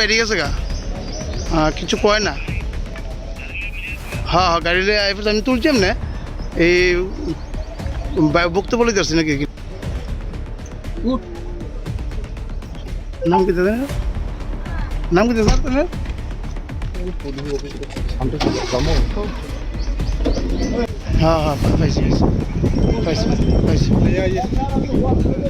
বেরিয়ে গেছে গা। হ্যাঁ কিছু কয় না। হ্যাঁ হ্যাঁ গাড়ি লই আই আমি তুলছি এমনি। এই বক্তব্য লইতে আসছি নাকি? নাম কি দাদা নাম কি দাদা আপনার হ্যাঁ হ্যাঁ পাইছি। পাইছি পাইছি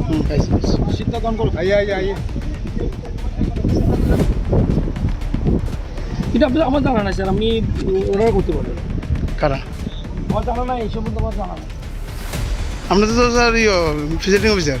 হুম পাইছি পাইছি এটা আপনি আমার জানা নাই স্যার আমি অর্ডার করতে পারবেন কারা আমার জানা নাই এই সম্বন্ধে আমার জানা নাই আপনাদের তো স্যার ইয়ে ভিজিটিং অফিসার